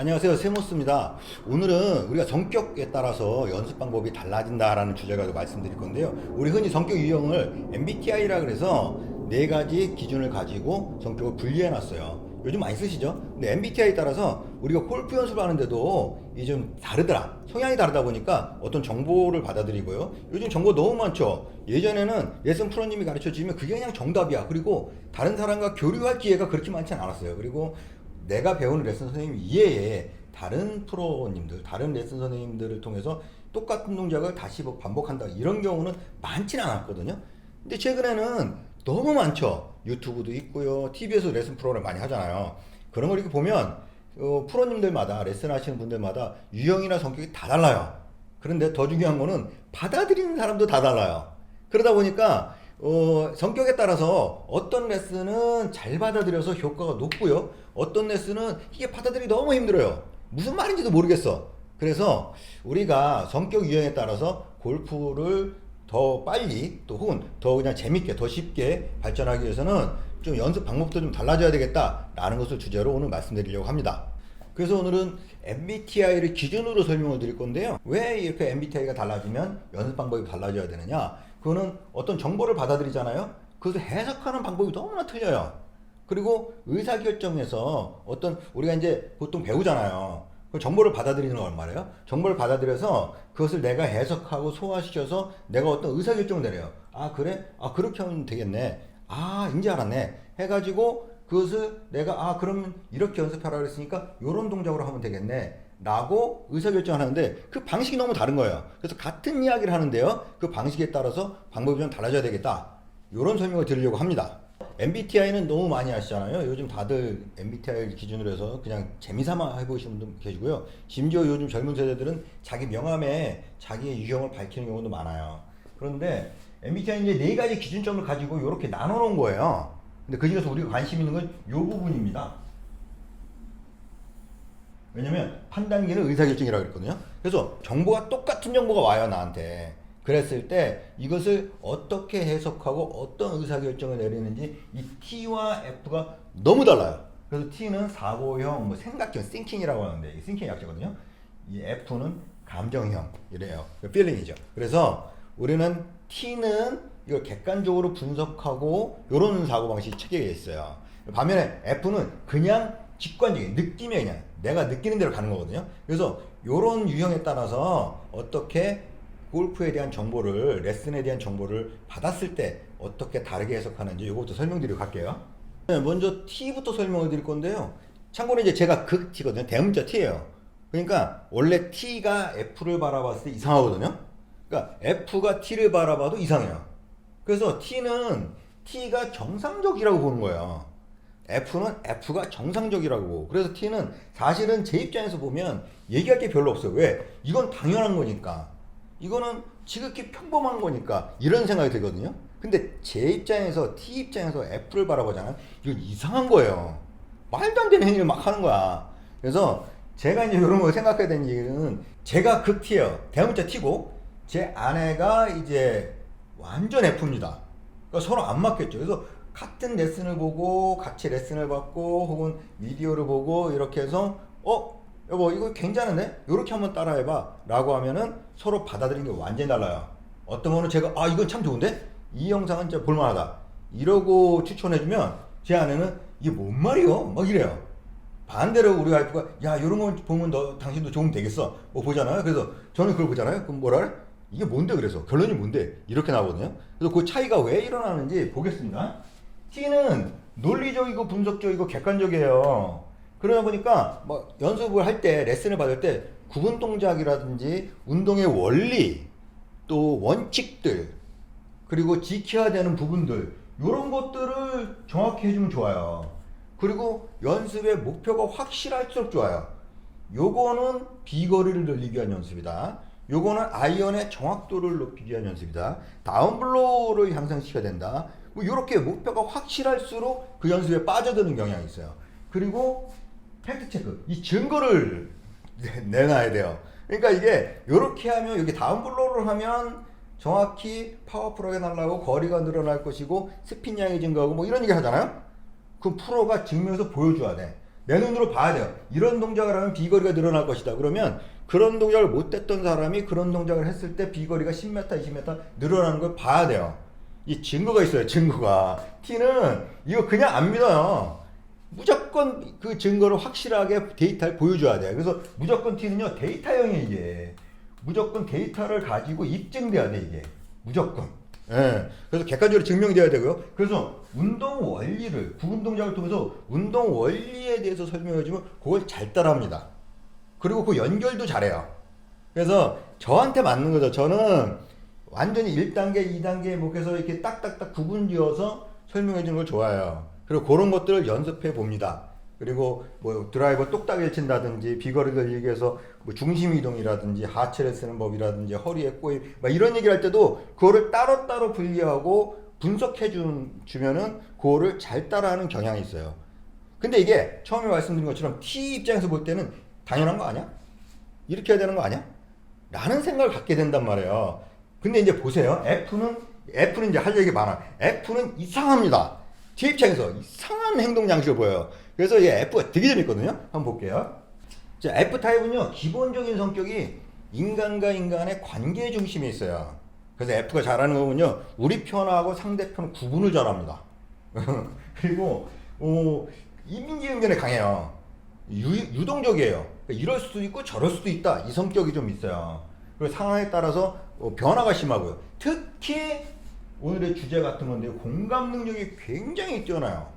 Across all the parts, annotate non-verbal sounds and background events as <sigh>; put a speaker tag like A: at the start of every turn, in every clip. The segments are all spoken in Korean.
A: 안녕하세요 세모스입니다. 오늘은 우리가 성격에 따라서 연습 방법이 달라진다라는 주제 가지고 말씀드릴 건데요. 우리 흔히 성격 유형을 MBTI라 그래서 네 가지 기준을 가지고 성격을 분리해 놨어요. 요즘 많이 쓰시죠? 근데 MBTI에 따라서 우리가 골프 연습을 하는데도 이 좀 다르더라. 성향이 다르다 보니까 어떤 정보를 받아들이고요. 요즘 정보 너무 많죠? 예전에는 레슨 프로님이 가르쳐 주면 그게 그냥 정답이야. 그리고 다른 사람과 교류할 기회가 그렇게 많지 않았어요. 그리고 내가 배우는 레슨 선생님 이외에 다른 프로님들, 다른 레슨 선생님들을 통해서 똑같은 동작을 다시 뭐 반복한다 이런 경우는 많지는 않았거든요. 근데 최근에는 너무 많죠. 유튜브도 있고요, TV에서 레슨 프로를 많이 하잖아요. 그런 걸 이렇게 보면 어, 프로님들마다 레슨 하시는 분들마다 유형이나 성격이 다 달라요. 그런데 더 중요한 거는 받아들이는 사람도 다 달라요. 그러다 보니까 어, 성격에 따라서 어떤 레슨은 잘 받아들여서 효과가 높고요. 어떤 레슨은 이게 받아들이기 너무 힘들어요. 무슨 말인지도 모르겠어. 그래서 우리가 성격 유형에 따라서 골프를 더 빨리 또 혹은 더 그냥 재밌게 더 쉽게 발전하기 위해서는 좀 연습 방법도 좀 달라져야 되겠다라는 것을 주제로 오늘 말씀드리려고 합니다. 그래서 오늘은 MBTI를 기준으로 설명을 드릴 건데요. 왜 이렇게 MBTI가 달라지면 연습 방법이 달라져야 되느냐? 그거는 어떤 정보를 받아들이잖아요. 그것을 해석하는 방법이 너무나 틀려요. 그리고 의사결정에서 어떤 우리가 이제 보통 배우잖아요. 그 정보를 받아들이는 걸 말이에요. 정보를 받아들여서 그것을 내가 해석하고 소화시켜서 내가 어떤 의사결정을 내려요. 아 그래? 아 그렇게 하면 되겠네. 아 이제 알았네. 해가지고 그것을 내가 아 그러면 이렇게 연습하라 그랬으니까 이런 동작으로 하면 되겠네. 라고 의사결정을 하는데 그 방식이 너무 다른 거예요. 그래서 같은 이야기를 하는데요. 그 방식에 따라서 방법이 좀 달라져야 되겠다. 이런 설명을 드리려고 합니다. MBTI는 너무 많이 아시잖아요. 요즘 다들 MBTI 기준으로 해서 그냥 재미삼아 해보시는 분도 계시고요. 심지어 요즘 젊은 세대들은 자기 명함에 자기의 유형을 밝히는 경우도 많아요. 그런데 MBTI 이제 네 가지 기준점을 가지고 이렇게 나눠 놓은 거예요. 근데 그 중에서 우리가 관심 있는 건 이 부분입니다. 왜냐면 판단기는 의사결정이라고 그랬거든요. 그래서 정보가 똑같은 정보가 와요 나한테. 그랬을 때 이것을 어떻게 해석하고 어떤 의사결정을 내리는지 이 T와 F가 너무 달라요. 그래서 T는 사고형, 뭐 생각형, thinking이라고 하는데 이 thinking 약자거든요. 이 F는 감정형 이래요. feeling이죠. 그래서 우리는 T는 이걸 객관적으로 분석하고 이런 사고 방식이 체계가 있어요. 반면에 F는 그냥 직관적인 느낌이 그냥 내가 느끼는 대로 가는 거거든요. 그래서 이런 유형에 따라서 어떻게 골프에 대한 정보를 레슨에 대한 정보를 받았을 때 어떻게 다르게 해석하는지 이것부터 설명드리고 갈게요. 네, 먼저 T부터 설명을 드릴 건데요. 참고로 이제 제가 극 T거든요. 대문자 T예요. 그러니까 원래 T가 F를 바라봤을 때 이상하거든요. 그러니까 F가 T를 바라봐도 이상해요. 그래서 T는 T가 정상적이라고 보는 거예요. F는 F가 정상적이라고. 그래서 T는 사실은 제 입장에서 보면 얘기할 게 별로 없어요. 왜? 이건 당연한 거니까. 이거는 지극히 평범한 거니까. 이런 생각이 들거든요. 근데 제 입장에서, T 입장에서 F를 바라보잖아요. 이건 이상한 거예요. 말도 안 되는 행위를 막 하는 거야. 그래서 제가 이제 이런 걸 생각해야 되는 얘기는 제가 극 T예요. 대문자 T고, 제 아내가 이제 완전 F입니다. 그러니까 서로 안 맞겠죠. 그래서 같은 레슨을 보고 같이 레슨을 받고 혹은 미디어를 보고 이렇게 해서 어 여보 이거 괜찮은데? 이렇게 한번 따라해봐. 라고 하면은 서로 받아들이는 게 완전히 달라요. 어떤 거는 제가 아 이건 참 좋은데? 이 영상은 진짜 볼만하다. 이러고 추천해주면 제 아내는 이게 뭔 말이요? 막 이래요. 반대로 우리 와이프가 야 이런 거 보면 너 당신도 좋으면 되겠어. 뭐 보잖아요. 그래서 저는 그걸 보잖아요. 그럼 뭐라 그래? 이게 뭔데? 그래서 결론이 뭔데? 이렇게 나오거든요. 그래서 그 차이가 왜 일어나는지 보겠습니다 T는 논리적이고 분석적이고 객관적이에요. 그러다 보니까 뭐 연습을 할 때 레슨을 받을 때 구분 동작이라든지 운동의 원리 또 원칙들 그리고 지켜야 되는 부분들 이런 것들을 정확히 해주면 좋아요. 그리고 연습의 목표가 확실할수록 좋아요. 요거는 비거리를 늘리기 위한 연습이다. 요거는 아이언의 정확도를 높이기 위한 연습이다. 다운블로우를 향상시켜야 된다. 뭐 이렇게 목표가 확실할수록 그 연습에 빠져드는 경향이 있어요. 그리고 팩트 체크, 이 증거를 내- 내놔야 돼요. 그러니까 이게 이렇게 하면 여기 다운블로우를 하면 정확히 파워풀하게 날라고 거리가 늘어날 것이고 스핀 양이 증가하고 뭐 이런 얘기 하잖아요. 그 프로가 증명해서 보여줘야 돼. 내 눈으로 봐야 돼요. 이런 동작을 하면 비거리가 늘어날 것이다. 그러면 그런 동작을 못했던 사람이 그런 동작을 했을 때 비거리가 10m, 20m 늘어나는 걸 봐야 돼요. 이 증거가 있어요. 증거가. T는 이거 그냥 안 믿어요. 무조건 그 증거를 확실하게 데이터를 보여줘야 돼요. 그래서 무조건 T는요 데이터형이에요 이게. 무조건 데이터를 가지고 입증돼야 돼 이게. 무조건. 예. 그래서 객관적으로 증명돼야 되고요. 그래서 운동 원리를 구분 동작을 통해서 운동 원리에 대해서 설명해 주면 그걸 잘 따라합니다. 그리고 그 연결도 잘해요. 그래서 저한테 맞는 거죠. 저는 완전히 1단계, 2단계 목에서 이렇게 딱딱딱 구분 지어서 설명해 주는 걸 좋아해요. 그리고 그런 것들을 연습해 봅니다. 그리고 뭐 드라이버 똑딱이를 친다든지 비거리를 얘기해서 뭐 중심 이동이라든지 하체를 쓰는 법이라든지 허리에 꼬임 막 이런 얘기를 할 때도 그거를 따로따로 분리하고 분석해 주, 주면은 그거를 잘 따라하는 경향이 있어요. 근데 이게 처음에 말씀드린 것처럼 T 입장에서 볼 때는 당연한 거 아니야? 이렇게 해야 되는 거 아니야? 라는 생각을 갖게 된단 말이에요. 근데 이제 보세요. F는, F는 이제 할 얘기 많아. F는 이상합니다. 제 입장에서 이상한 행동 양식을 보여요. 그래서 이 F가 되게 재밌거든요. 한번 볼게요. 자, F타입은요, 기본적인 성격이 인간과 인간의 관계 중심에 있어요. 그래서 F가 잘하는 거군요. 우리 편하고 상대편 구분을 잘합니다. <laughs> 그리고, 어, 이민지응변에 강해요. 유, 동적이에요 이럴 수도 있고 저럴 수도 있다. 이 성격이 좀 있어요. 그리고 상황에 따라서 어, 변화가 심하고요. 특히 오늘의 주제 같은 건데 공감 능력이 굉장히 뛰어나요.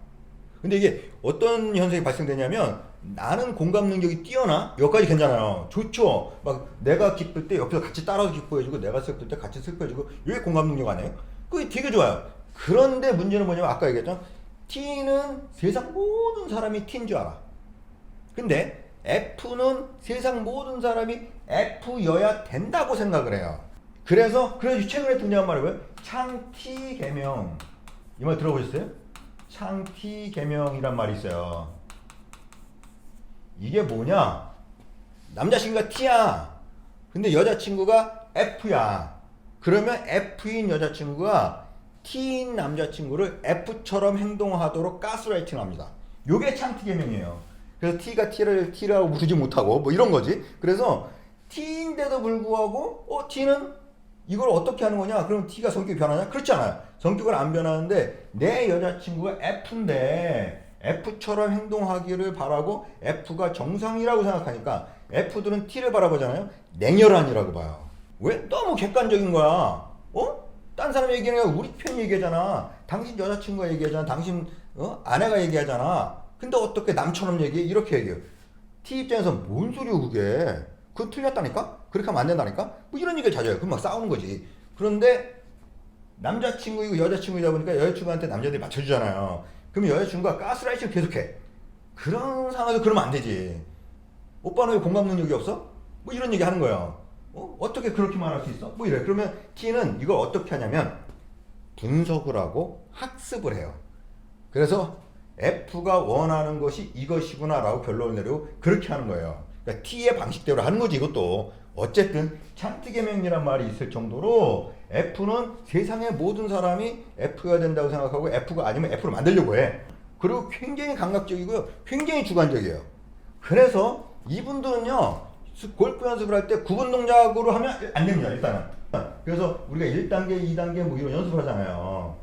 A: 근데 이게 어떤 현상이 발생되냐면 나는 공감 능력이 뛰어나 여기까지 괜찮아요. 좋죠. 막 내가 기쁠 때 옆에서 같이 따라서 기뻐해주고 내가 슬플 때 같이 슬퍼해주고 이게 공감 능력 아니에요? 그게 되게 좋아요. 그런데 문제는 뭐냐면 아까 얘기했죠. T는 세상 모든 사람이 T인 줄 알아. 근데 F는 세상 모든 사람이 F여야 된다고 생각을 해요. 그래서 그래서 최근에 등장한 말이 뭐예요? 창T 개명. 이 말 들어보셨어요? 창T 개명이란 말이 있어요. 이게 뭐냐? 남자친구가 T야. 근데 여자친구가 F야. 그러면 F인 여자친구가 T인 남자친구를 F처럼 행동하도록 가스라이팅 합니다. 요게 창T 개명이에요. 그래서 T가 T를 T라고 부르지 못하고 뭐 이런 거지. 그래서 T인데도 불구하고 어 T는 이걸 어떻게 하는 거냐? 그럼 T가 성격이 변하냐? 그렇잖아요. 성격은 안 변하는데 내 여자친구가 F인데 F처럼 행동하기를 바라고 F가 정상이라고 생각하니까 F들은 T를 바라보잖아요. 냉혈한이라고 봐요. 왜? 너무 객관적인 거야. 어? 딴 사람 얘기하는 게 우리 편 얘기하잖아. 당신 여자친구가 얘기하잖아. 당신 어? 아내가 얘기하잖아. 근데 어떻게 남처럼 얘기해? 이렇게 얘기해요. T 입장에서 뭔 소리야 그게? 그거 틀렸다니까? 그렇게 하면 안 된다니까? 뭐 이런 얘기를 자주 해요. 그럼 막 싸우는 거지. 그런데 남자친구이고 여자친구이다 보니까 여자친구한테 남자들이 맞춰주잖아요. 그럼 여자친구가 가스라이팅을 계속해. 그런 상황에서 그러면 안 되지. 오빠는 왜 공감 능력이 없어? 뭐 이런 얘기 하는 거예요. 어? 어떻게 그렇게 말할 수 있어? 뭐 이래. 그러면 T는 이걸 어떻게 하냐면 분석을 하고 학습을 해요. 그래서 F가 원하는 것이 이것이구나라고 결론을 내리고 그렇게 하는 거예요. 그러니까 T의 방식대로 하는 거지 이것도. 어쨌든 창트개명이란 말이 있을 정도로 F는 세상의 모든 사람이 F가 된다고 생각하고 F가 아니면 F를 만들려고 해. 그리고 굉장히 감각적이고요. 굉장히 주관적이에요. 그래서 이분들은요. 스- 골프 연습을 할 때 구분 동작으로 하면 안 됩니다. 일단은. 그래서 우리가 1단계, 2단계 뭐 이런 연습을 하잖아요.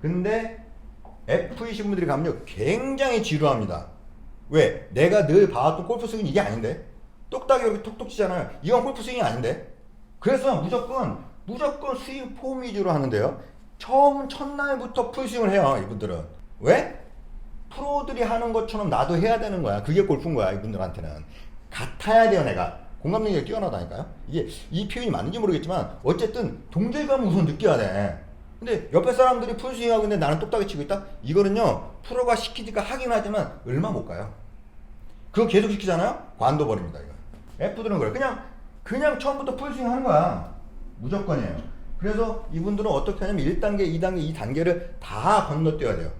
A: 근데 F이신 분들이 가면요. 굉장히 지루합니다. 왜? 내가 늘 봐왔던 골프 스윙이 이게 아닌데? 똑딱이 이렇게 톡톡 치잖아요. 이건 골프 스윙이 아닌데? 그래서 무조건, 무조건 스윙 폼 위주로 하는데요. 처음, 첫날부터 풀스윙을 해요. 이분들은. 왜? 프로들이 하는 것처럼 나도 해야 되는 거야. 그게 골프인 거야. 이분들한테는. 같아야 돼요, 내가. 공감 능력이 뛰어나다니까요. 이게 이 표현이 맞는지 모르겠지만 어쨌든 동질감을 우선 <laughs> 느껴야 돼. 근데 옆에 사람들이 풀스윙하고 있는데 나는 똑딱이 치고 있다? 이거는요 프로가 시키니까 하긴 하지만 얼마 못 가요. 그거 계속 시키잖아요? 관둬버립니다 이거. F들은 그래. 그냥 그냥 처음부터 풀스윙 하는 거야. 무조건이에요. 그래서 이분들은 어떻게 하냐면 1단계 2단계 2단계를 다 건너뛰어야 돼요.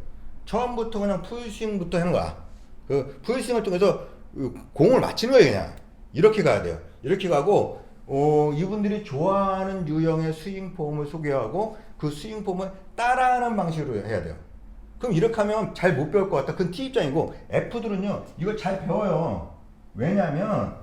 A: 처음부터 그냥 풀스윙부터 하는 거야. 그 풀스윙을 통해서 그 공을 맞히는 거예요 그냥. 이렇게 가야 돼요. 이렇게 가고 어, 이분들이 좋아하는 유형의 스윙 폼을 소개하고 그 스윙 폼을 따라하는 방식으로 해야 돼요. 그럼 이렇게 하면 잘 못 배울 것 같다. 그건 T 입장이고 F들은요 이걸 잘 배워요. 왜냐하면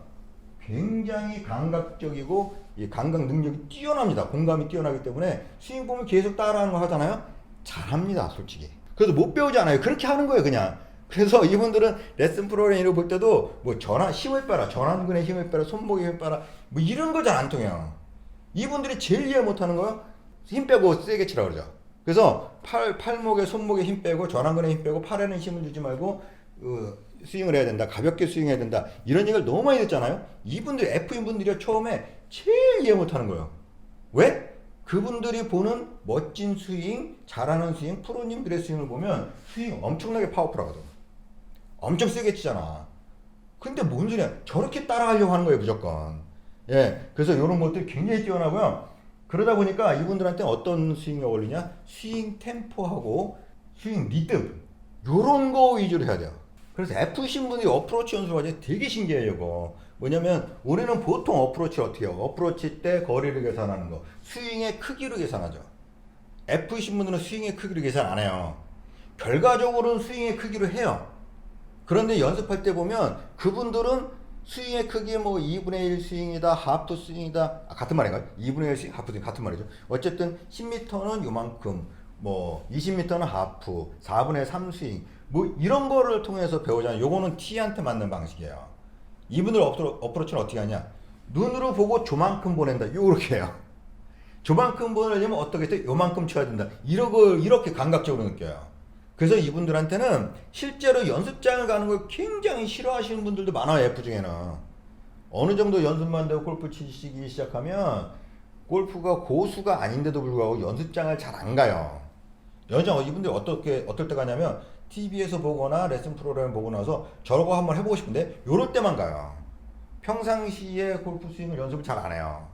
A: 굉장히 감각적이고 이 감각 능력이 뛰어납니다. 공감이 뛰어나기 때문에 스윙 보면 계속 따라하는 거 하잖아요. 잘합니다, 솔직히. 그래도 못 배우지 않아요. 그렇게 하는 거예요, 그냥. 그래서 <laughs> 이분들은 레슨 프로그램을 볼 때도 뭐 전환 힘을 빼라, 전완근의 힘을 빼라, 손목의 힘을 빼라, 뭐 이런 거 잘 안 통해요. 이분들이 제일 이해 못하는 거요. 힘 빼고 세게 치라 그러죠. 그래서 팔 팔목에 손목에 힘 빼고 전완근에 힘 빼고 팔에는 힘을 주지 말고 어, 스윙을 해야 된다. 가볍게 스윙해야 된다. 이런 얘기를 너무 많이 듣잖아요. 이분들 F인 분들이 처음에 제일 이해 못하는 거예요. 왜? 그분들이 보는 멋진 스윙, 잘하는 스윙, 프로님들의 스윙을 보면 스윙 엄청나게 파워풀하거든. 엄청 세게 치잖아. 근데 뭔 소리야? 저렇게 따라하려고 하는 거예요, 무조건. 예, 그래서 이런 것들이 굉장히 뛰어나고요. 그러다 보니까 이분들한테 어떤 스윙이 어울리냐? 스윙 템포하고 스윙 리듬 요런 거 위주로 해야 돼요. 그래서 F신 분이 어프로치 연습을 하지 되게 신기해요, 이거. 뭐냐면 우리는 보통 어프로치를 어떻게 해요? 어프로치 때 거리를 계산하는 거, 스윙의 크기로 계산하죠. F신 분들은 스윙의 크기로 계산 안 해요. 결과적으로는 스윙의 크기로 해요. 그런데 연습할 때 보면 그분들은 스윙의 크기 뭐 2분의 1 스윙이다, 하프 스윙이다. 아, 같은 말인가요? 2분의 1 스윙, 하프 스윙 같은 말이죠. 어쨌든 10m는 요만큼, 뭐 20m는 하프, 4분의 3 스윙. 뭐 이런 거를 통해서 배우잖아요. 요거는 T한테 맞는 방식이에요. 이분들 어프로, 어프로치는 어떻게 하냐? 눈으로 보고 조만큼 보낸다. 요렇게 해요. <laughs> 조만큼 보내려면 어떻게 돼? 요만큼 쳐야 된다. 이러고 이렇게 감각적으로 느껴요. 그래서 이분들한테는 실제로 연습장을 가는 걸 굉장히 싫어하시는 분들도 많아요. F 중에는 어느 정도 연습만 되고 골프 치시기 시작하면 골프가 고수가 아닌데도 불구하고 연습장을 잘 안 가요. 연장 이분들 어떻게 어떨 때 가냐면 TV에서 보거나 레슨 프로그램 보고 나서 저러고 한번 해보고 싶은데 요럴 때만 가요. 평상시에 골프 스윙을 연습을 잘 안 해요.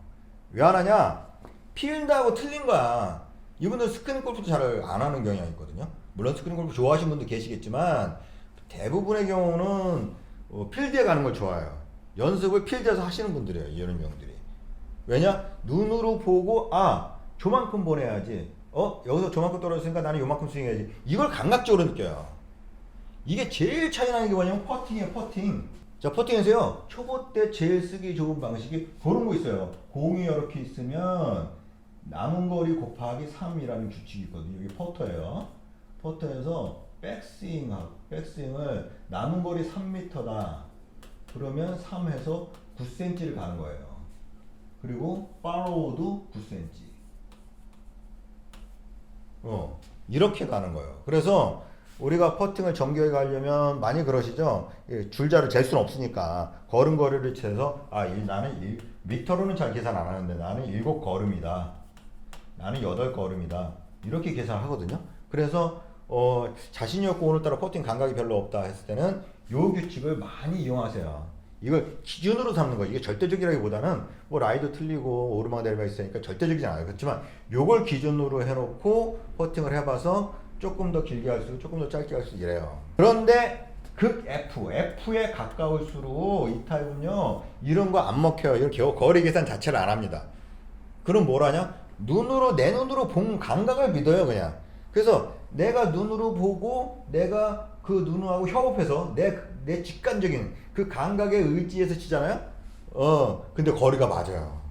A: 왜 안 하냐? 필드하고 틀린 거야. 이분들 스크린 골프도 잘 안 하는 경향이 있거든요. 물론 스크린 골프 좋아하시는 분도 계시겠지만 대부분의 경우는 어, 필드에 가는 걸 좋아해요. 연습을 필드에서 하시는 분들이에요. 이런 경우들이. 왜냐? 눈으로 보고 아 저만큼 보내야지. 어 여기서 저만큼 떨어졌으니까 나는 요만큼 스윙해야지. 이걸 감각적으로 느껴요. 이게 제일 차이 나는 게 뭐냐면 퍼팅이에요. 퍼팅. 자 퍼팅에서요. 초보 때 제일 쓰기 좋은 방식이 그런 거 있어요. 공이 이렇게 있으면 남은 거리 곱하기 3이라는 규칙이 있거든요. 이게 퍼터예요. 퍼터에서 백스윙하고 백스윙을 남은 거리 3m다. 그러면 3에서 9cm를 가는 거예요. 그리고 팔로우도 9cm. 어, 이렇게 가는 거예요. 그래서 우리가 퍼팅을 정교하게 가려면 많이 그러시죠? 이 줄자를 잴 수는 없으니까 걸음거리를 재서 아, 이, 나는 1, 미터로는 잘 계산 안 하는데 나는 7걸음이다. 나는 8걸음이다. 이렇게 계산하거든요. 그래서 어, 자신이 없고 오늘따라 퍼팅 감각이 별로 없다 했을 때는 요 규칙을 많이 이용하세요. 이걸 기준으로 삼는 거예요. 이게 절대적이라기보다는 뭐 라이도 틀리고 오르막 내리막 있으니까 절대적이지 않아요. 그렇지만 요걸 기준으로 해놓고 퍼팅을 해봐서 조금 더 길게 할 수, 조금 더 짧게 할 수 이래요. 그런데 극 F, F에 가까울수록 이 타입은요 이런 거 안 먹혀요. 이런 겨- 거리 계산 자체를 안 합니다. 그럼 뭘 하냐? 눈으로 내 눈으로 본 감각을 믿어요 그냥. 그래서 내가 눈으로 보고 내가 그 눈하고 협업해서 내, 내 직관적인 그 감각에 의지해서 치잖아요. 어, 근데 거리가 맞아요.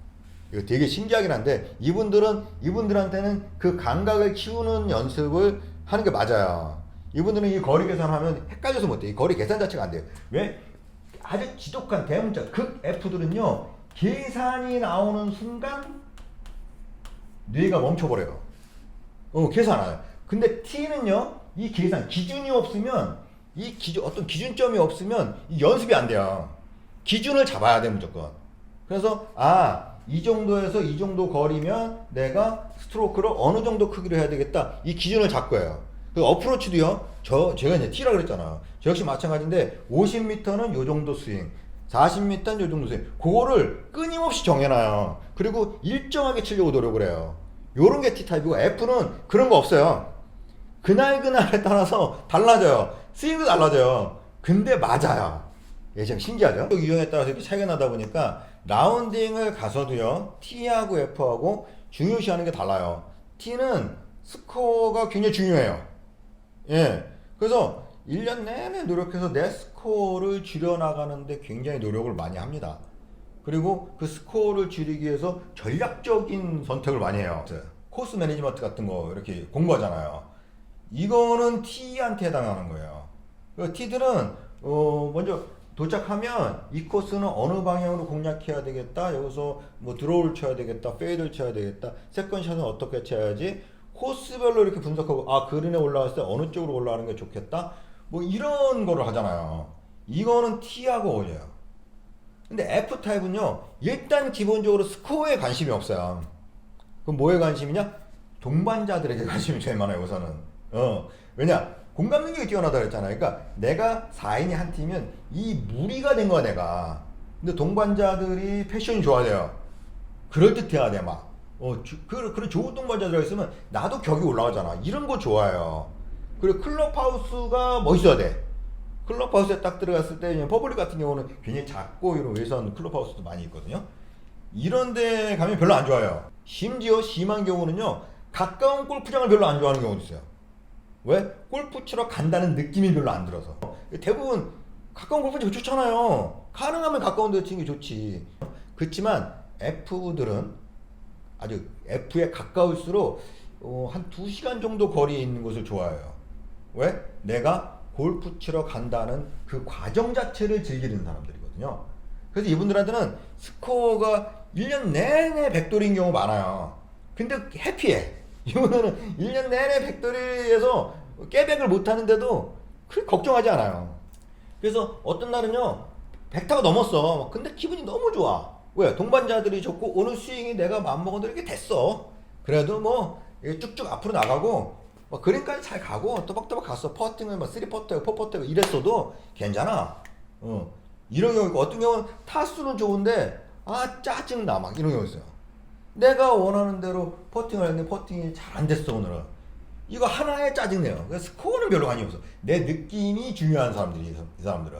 A: 이거 되게 신기하긴 한데 이분들은 이분들한테는 그 감각을 키우는 연습을 하는 게 맞아요. 이분들은 이 거리 계산하면 헷갈려서 못해. 이 거리 계산 자체가 안 돼요. 왜? 아주 지독한 대문자 극 F들은요 계산이 나오는 순간 뇌가 멈춰버려요. 어, 계산 안 해요. 근데 T는요, 이 계산, 기준이 없으면, 이 기준, 어떤 기준점이 없으면 이 연습이 안 돼요. 기준을 잡아야 돼, 무조건. 그래서, 아, 이 정도에서 이 정도 거리면 내가 스트로크를 어느 정도 크기로 해야 되겠다. 이 기준을 잡고 해요. 그 어프로치도요, 저, 제가 이제 T라 그랬잖아. 저 역시 마찬가지인데, 50m는 요 정도 스윙, 40m는 요 정도 스윙. 그거를 끊임없이 정해놔요. 그리고 일정하게 치려고 노력을 해요. 요런 게 T타입이고, F는 그런 거 없어요. 그날 그날에 따라서 달라져요. 스윙도 달라져요. 근데 맞아요. 예, 참 신기하죠? 유형에 따라서 이렇게 차이가 나다 보니까 라운딩을 가서도요, T하고 F하고 중요시하는 게 달라요. T는 스코어가 굉장히 중요해요. 예. 그래서 1년 내내 노력해서 내 스코어를 줄여나가는데 굉장히 노력을 많이 합니다. 그리고 그 스코어를 줄이기 위해서 전략적인 선택을 많이 해요. 코스 매니지먼트 같은 거 이렇게 공부하잖아요. 이거는 T한테 해당하는 거예요. 그 T들은 어 먼저 도착하면 이 코스는 어느 방향으로 공략해야 되겠다. 여기서 뭐 드로우를 쳐야 되겠다. 페이드를 쳐야 되겠다. 세컨샷은 어떻게 쳐야지. 코스별로 이렇게 분석하고 아 그린에 올라갔을 때 어느 쪽으로 올라가는 게 좋겠다. 뭐 이런 거를 하잖아요. 이거는 T하고 어울려요. 근데 F 타입은요. 일단 기본적으로 스코어에 관심이 없어요. 그럼 뭐에 관심이냐? 동반자들에게 관심이 제일 많아요, 우선은. 어. 왜냐? 공감 능력이 뛰어나다 그랬잖아요. 그러니까 내가 4인이 한 팀이면 이 무리가 된 거야, 내가. 근데 동반자들이 패션이 좋아야 돼요. 그럴듯해야 돼, 막. 어, 주- 그, 그런 좋은 동반자들 있으면 나도 격이 올라가잖아. 이런 거 좋아요. 그리고 클럽하우스가 멋있어야 돼. 클럽하우스에 딱 들어갔을 때 퍼블릭 같은 경우는 굉장히 작고 이런 외선 클럽하우스도 많이 있거든요. 이런 데 가면 별로 안 좋아요. 심지어 심한 경우는요. 가까운 골프장을 별로 안 좋아하는 경우도 있어요. 왜? 골프 치러 간다는 느낌이 별로 안 들어서. 대부분 가까운 골프장 좋잖아요. 가능하면 가까운 데 치는 게 좋지. 그렇지만 F들은 아주 F에 가까울수록 어, 한 2시간 정도 거리에 있는 곳을 좋아해요. 왜? 내가 골프 치러 간다는 그 과정 자체를 즐기는 사람들이거든요. 그래서 이분들한테는 스코어가 1년 내내 백돌인 경우 많아요. 근데 해피해. 이분들은 1년 내내 백돌이에서 깨백을 못 하는데도 그렇게 걱정하지 않아요. 그래서 어떤 날은요, 백타가 넘었어. 근데 기분이 너무 좋아. 왜? 동반자들이 좋고, 오늘 스윙이 내가 마음먹은 대로 이렇게 됐어. 그래도 뭐, 쭉쭉 앞으로 나가고, 뭐 그린까지 잘 가고, 또박또박 갔어. 퍼팅을 뭐, 3퍼트, 4퍼트 이랬어도 괜찮아. 어. 이런 경우 있고, 어떤 경우는 타수는 좋은데, 아, 짜증나. 막 이런 경우 있어요. 내가 원하는 대로 퍼팅을 했는데, 퍼팅이 잘 안 됐어, 오늘은. 이거 하나에 짜증내요. 그래서 스코어는 별로 관심 없어. 내 느낌이 중요한 사람들이, 이 사람들은.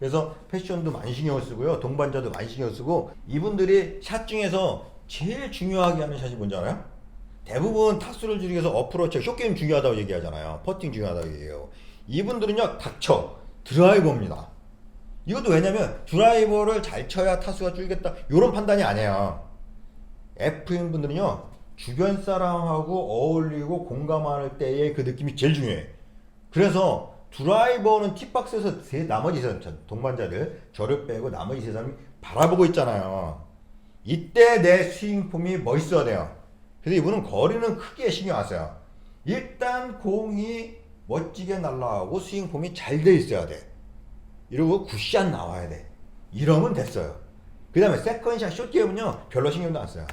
A: 그래서 패션도 많이 신경을 쓰고요. 동반자도 많이 신경을 쓰고 이분들이 샷 중에서 제일 중요하게 하는 샷이 뭔지 알아요? 대부분 타수를 줄이기 위해서 어프로치, 쇼게임 중요하다고 얘기하잖아요. 퍼팅 중요하다고 얘기해요. 이분들은요, 닥쳐. 드라이버입니다. 이것도 왜냐면 드라이버를 잘 쳐야 타수가 줄겠다. 이런 판단이 아니에요. F인 분들은요, 주변 사람하고 어울리고 공감할 때의 그 느낌이 제일 중요해. 그래서 드라이버는 팁박스에서 세 나머지 세 사람, 동반자들 저를 빼고 나머지 세 사람이 바라보고 있잖아요. 이때 내 스윙 폼이 멋있어야 돼요. 그래서 이분은 거리는 크게 신경 안 써요. 일단 공이 멋지게 날아가고 스윙 폼이 잘 돼 있어야 돼. 이러고 굿샷 나와야 돼. 이러면 됐어요. 그 다음에 세컨샷 숏게임은요 별로 신경도 안 써요.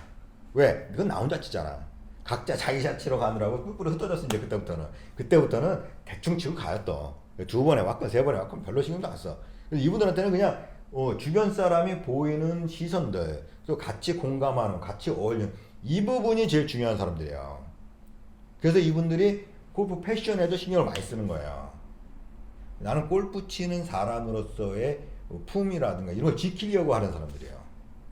A: 왜? 이건 나 혼자 치잖아. 각자 자기 샷 치러 가느라고 뿔뿔이 흩어졌어 이제 그때부터는. 그때부터는 대충 치고 가요 또. 두 번에 왔건 세 번에 왔건 별로 신경도 안 써. 이분들한테는 그냥 어, 주변 사람이 보이는 시선들, 또 같이 공감하는, 같이 어울리는 이 부분이 제일 중요한 사람들이에요. 그래서 이분들이 골프 패션에도 신경을 많이 쓰는 거예요. 나는 골프 치는 사람으로서의 품이라든가 이런 걸 지키려고 하는 사람들이에요.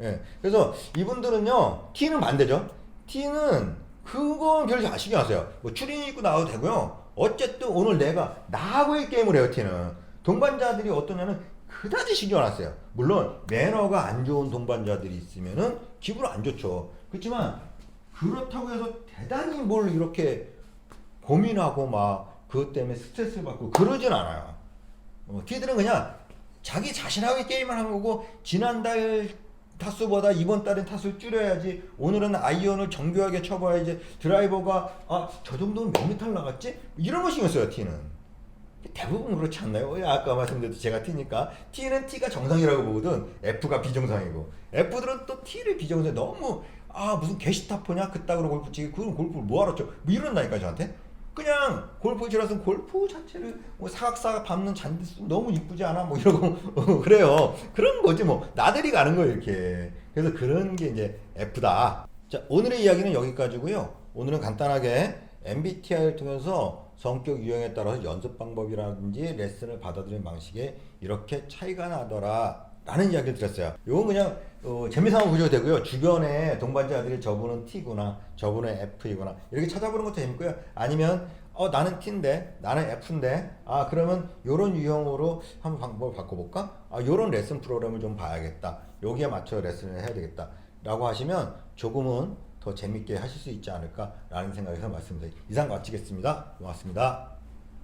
A: 예. 그래서 이분들은요, T는 반대죠. T는 그건 별안 써요. 뭐 추리닝 입고 나와도 되고요. 어쨌든 오늘 내가 나하고의 게임을 해요, T는. 동반자들이 어떠냐는 그다지 신경 안 써요. 물론 매너가 안 좋은 동반자들이 있으면은 기분 안 좋죠. 그렇지만 그렇다고 해서 대단히 뭘 이렇게 고민하고 막 그것 때문에 스트레스를 받고 그러진 않아요. 어, T들은 그냥 자기 자신하고 게임을 하는 거고 지난달 타수보다 이번 달엔 타수를 줄여야지 오늘은 아이언을 정교하게 쳐봐야지 드라이버가 아 저 정도는 몇 미터 나갔지? 이런 거 신경 써요 T는. 대부분 그렇지 않나요? 어, 아까 말씀드렸듯이 제가 T니까. T는 T가 정상이라고 보거든. F가 비정상이고. F들은 또 T를 비정상 너무 아 무슨 게시타포냐? 그따구로 골프 치기. 그럼 골프를 뭐하러 쳐? 뭐 이런다니까 저한테 그냥 골프 치러서 골프 자체를 뭐 사각사각 밟는 잔디 너무 이쁘지 않아? 뭐 이러고 <laughs> 어, 그래요. 그런 거지 뭐. 나들이 가는 거예요 이렇게. 그래서 그런 게 이제 F다. 자 오늘의 이야기는 여기까지고요. 오늘은 간단하게 MBTI를 통해서 성격 유형에 따라서 연습 방법이라든지 레슨을 받아들이는 방식에 이렇게 차이가 나더라 라는 이야기를 드렸어요. 이건 그냥 어, 재미삼아 보셔도 되고요. 주변에 동반자들이 저분은 T구나, 저분은 F이구나 이렇게 찾아보는 것도 재밌고요. 아니면 어 나는 T인데 나는 F인데 아 그러면 요런 유형으로 한번 방법을 바꿔볼까? 아 요런 레슨 프로그램을 좀 봐야겠다. 여기에 맞춰 레슨을 해야 되겠다. 라고 하시면 조금은 더 재밌게 하실 수 있지 않을까라는 생각에서 말씀드립니다. 이상 마치겠습니다. 고맙습니다.